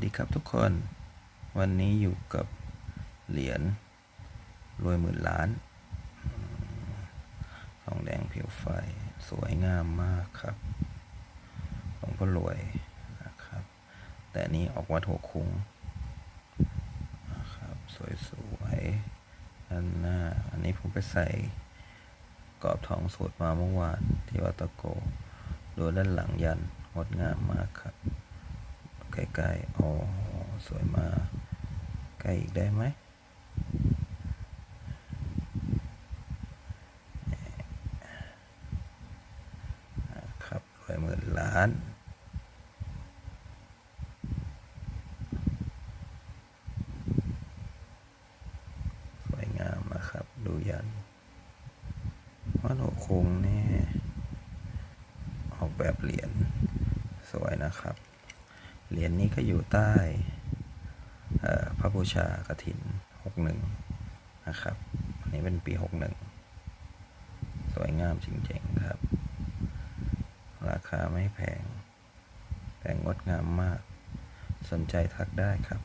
สดีครับทุกคน วันนี้อยู่กับเหรียญรวยหมื่นล้านทองแดงผิวไฟสวยงามมากครับหลวงพ่อรวยนะครับ แต่นี้ออกวัดหัวคุ้งนะครับสวยๆด้านหน้า อันนี้ผมไปใส่กรอบทองสดมาเมื่อวานที่วัดตะโกดูด้านหลังยันงดงามมากครับ ใกล้ๆ อ๋อ สวยมา ใกล้อีกได้ไหม ครับรวยหมื่นล้านสวยงามนะครับดูยันวัดหัวคงนี่ ออกแบบเหรียญสวยนะครับ เหรียญนี้ก็อยู่ใต้พระบูชากฐินหกหนึ่งนะครับ อันนี้เป็นปีหกหนึ่งสวยงามจริงๆครับ ราคาไม่แพง แต่งดงามมาก สนใจทักได้ครับ